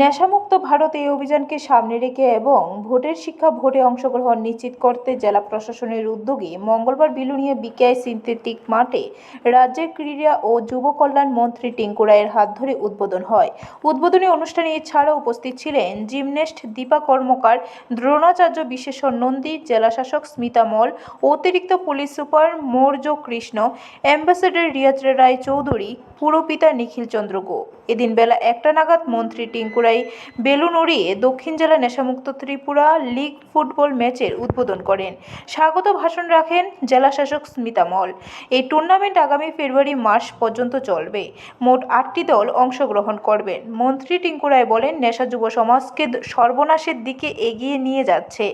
নেশামুক্ত ভারত এই অভিযানকে সামনে রেখে এবং ভোটের শিক্ষা ভোটে অংশগ্রহণ নিশ্চিত করতে জেলা প্রশাসনের উদ্যোগে মঙ্গলবার বিলুনিয়া বিকেআই সিনথেটিক মাঠে রাজ্যের ক্রীড়া ও যুব কল্যাণ মন্ত্রী টিঙ্কু রায়ের হাত ধরে উদ্বোধন হয়। উদ্বোধনী অনুষ্ঠানে এছাড়াও উপস্থিত ছিলেন জিমনেস্ট দীপা কর্মকার, দ্রোণাচার্য বিশেষণ নন্দী জেলাশাসক স্মিতা মল, অতিরিক্ত police super Maurya Krishna, ambassador Riaz Roy Chowdhury, পুরপিতা Nikhil Chandra গো এদিন বেলা একটা নাগাদ মন্ত্রী টিঙ্কুরাই বেলুন উড়িয়ে দক্ষিণ জেলা নেশামুক্ত ত্রিপুরা লিগ ফুটবল ম্যাচের উদ্বোধন করেন। স্বাগত ভাষণ রাখেন জেলাশাসক স্মিতা মল। এই টুর্নামেন্ট আগামী ফেব্রুয়ারি মাস পর্যন্ত চলবে। মোট আটটি দল অংশগ্রহণ করবেন। মন্ত্রী টিঙ্কুরাই বলেন, নেশা যুব সমাজকে সর্বনাশের দিকে এগিয়ে নিয়ে যাচ্ছে।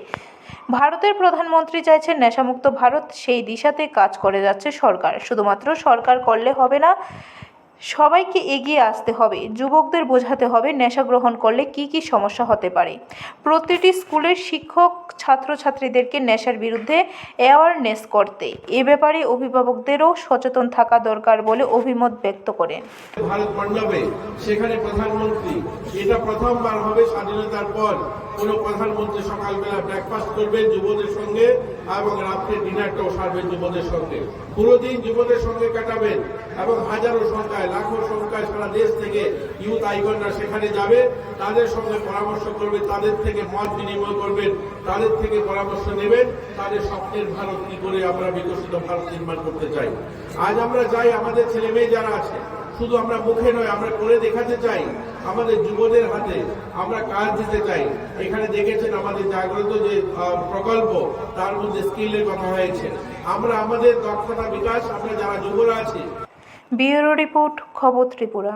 ভারতের প্রধানমন্ত্রী চাইছেন নেশামুক্ত ভারত, সেই দিশাতে কাজ করে যাচ্ছে সরকার। শুধুমাত্র সরকার করলে হবে না সবাইকে এগিয়ে আসতে হবে, যুবকদের বোঝাতে হবে নেশা গ্রহণ করলে কি কি সমস্যা হতে পারে। প্রতিটি স্কুলের শিক্ষক ছাত্রছাত্রীদেরকে নেশার বিরুদ্ধে অ্যাওয়ারনেস করতে। এ ব্যাপারে অভিভাবকদেরও সচেতন থাকা দরকার বলে অভিমত ব্যক্ত করেন। ভারত মণ্ডপে সেখানে প্রধানমন্ত্রী, এটা প্রথমবার হবে স্বাধীনতার পর। কোন প্রধানমন্ত্রী সকালবেলা ব্রেকফাস্ট করবেন যুবদের সঙ্গে এবং রাত্রে ডিনারটাও সারবেন যুবদের সঙ্গে। পুরো দিন যুবদের সঙ্গে কাটাবেন এবং হাজারো সংখ্যায়, লাখো সংখ্যায় সারা দেশ থেকে ইউথ আইকনরা সেখানে যাবে, তাদের সঙ্গে পরামর্শ করবে, তাদের থেকে মত বিনিময় করবেন, তাদের থেকে পরামর্শ নেবেন, তাদের স্বপ্নের ভারত কি করে আমরা বিকশিত ভারত নির্মাণ করতে চাই। আজ আমরা চাই আমাদের ছেলে মেয়ে যারা আছে শুধু আমরা মুখে নয়, আমরা করে দেখাতে চাই আমাদের যুবদের হাতে, আমরা কাজ দিতে চাই। এখানে দেখেছেন আমাদের জাগ্রত যে প্রকল্প, তার মধ্যে স্কিলের কথা হয়েছে আমরা আমাদের দক্ষতা বিকাশ, আমরা যারা যুবরা আছি। ব্যুরো রিপোর্ট, খবর ত্রিপুরা।